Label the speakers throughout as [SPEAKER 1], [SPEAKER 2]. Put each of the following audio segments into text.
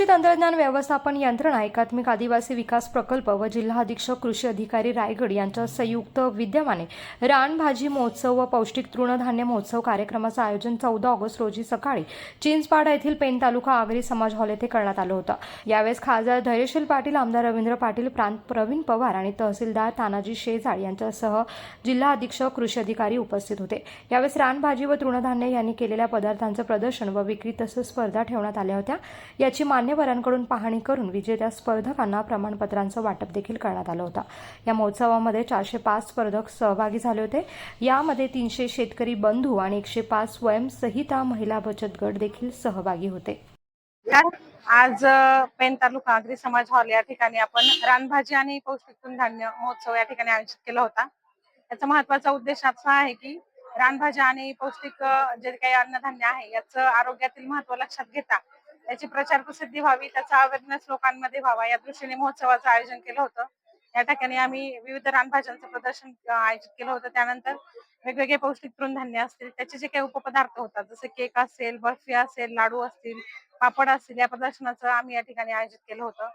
[SPEAKER 1] कृषी तंत्रज्ञान व्यवस्थापन यंत्रणा एकात्मिक आदिवासी विकास प्रकल्प व जिल्हा अधीक्षक कृषी अधिकारी रायगड यांच्या संयुक्त विद्यमाने रानभाजी महोत्सव व पौष्टिक तृणधान्य महोत्सव कार्यक्रमाचं आयोजन चौदा ऑगस्ट रोजी सकाळी चिंचपाडा येथील पेन तालुका आगरी समाज हॉल येथे करण्यात आलं होतं. यावेळेस खासदार धैर्यशील पाटील आमदार रवींद्र पाटील प्रांत प्रवीण पवार आणि तहसीलदार तानाजी शेजाळ यांच्यासह जिल्हा अधीक्षक कृषी अधिकारी उपस्थित होते. यावेळेस रानभाजी व तृणधान्य यांनी केलेल्या पदार्थांचं प्रदर्शन व विक्री तसंच स्पर्धा ठेवण्यात आल्या होत्या. याची मान्यवरांकडून पाहणी करून विजेत्या स्पर्धकांना प्रमाणपत्रांचं वाटप देखील करण्यात आलं होतं. या महोत्सवामध्ये चारशे पाच स्पर्धक सहभागी झाले होते. यामध्ये तीनशे शेतकरी बंधू आणि एकशे पाच स्वयंसहिता महिला बचत गट देखील सहभागी होते.
[SPEAKER 2] आज पेन तालुका आगरी समाज हॉल या ठिकाणी आपण रानभाजी आणि पौष्टिक धान्य महोत्सव या ठिकाणी आयोजित केला होता. याचा महत्त्वाचा उद्देश असा आहे की रानभाज्या आणि पौष्टिक जे काही अन्नधान्य आहे याचं आरोग्यातील महत्त्व लक्षात घेता त्याची प्रचार प्रसिद्धी व्हावी त्याचा अवेअरनेस लोकांमध्ये व्हावा. या दृष्टीने महोत्सवाचं आयोजन केलं होतं. या ठिकाणी आम्ही विविध रानभाज्यांचं प्रदर्शन आयोजित केलं होतं. त्यानंतर वेगवेगळे पौष्टिक तृणधान्य असतील त्याचे जे काही उपपदार्थ होतात जसे केक असेल बर्फी असेल लाडू असतील पापड असतील या प्रदर्शनाचं आम्ही या ठिकाणी आयोजित केलं होतं.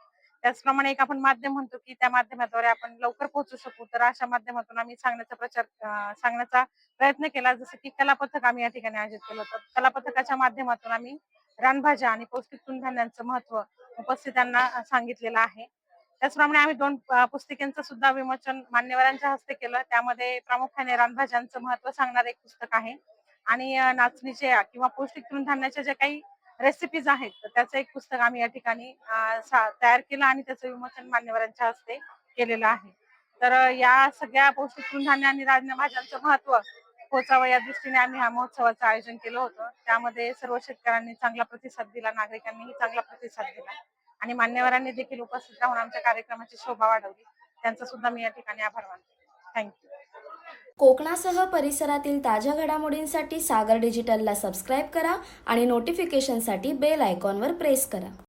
[SPEAKER 2] त्याचप्रमाणे एक आपण माध्यम म्हणतो की त्या माध्यमाद्वारे आपण लवकर पोहोचू शकू. तर अशा माध्यमातून आम्ही सांगण्याचा प्रचार सांगण्याचा प्रयत्न केला. जसं की कलापथक आम्ही या ठिकाणी आयोजित केलं होतं. कलापथकाच्या माध्यमातून आम्ही रानभाज्या आणि पौष्टिक तृणधान्यांचं महत्त्व उपस्थितांना सांगितलेलं आहे. त्याचप्रमाणे आम्ही दोन पुस्तिकेचं सुद्धा विमोचन मान्यवरांच्या हस्ते केलं. त्यामध्ये प्रामुख्याने रानभाज्यांचं महत्त्व सांगणारं एक पुस्तक आहे. आणि नाचणीचे किंवा पौष्टिक तृणधान्याच्या ज्या काही रेसिपीज आहेत तर त्याचं एक पुस्तक आम्ही या ठिकाणी तयार केलं आणि त्याचं विमोचन मान्यवरांच्या हस्ते केलेलं आहे. तर या सगळ्या पौष्टिक तृणधान्य आणि राजभाज्यांचं महत्त्व पोचावा या दृष्टीने आम्ही हा महोत्सवाचं आयोजन केलं होतं. त्यामध्ये सर्व शेतकऱ्यांनी चांगला प्रतिसाद दिला नागरिकांनीही चांगला प्रतिसाद दिला. आणि मान्यवरांनी देखील उपस्थित राहून आमच्या कार्यक्रमाची शोभा वाढवली. त्यांचा सुद्धा मी या ठिकाणी आभार मानते. थँक्यू
[SPEAKER 3] कोकणासह परिसरातील ताज्या घडामोडींसाठी सागर डिजिटलला सबस्क्राईब करा आणि नोटिफिकेशनसाठी बेल आयकॉनवर प्रेस करा.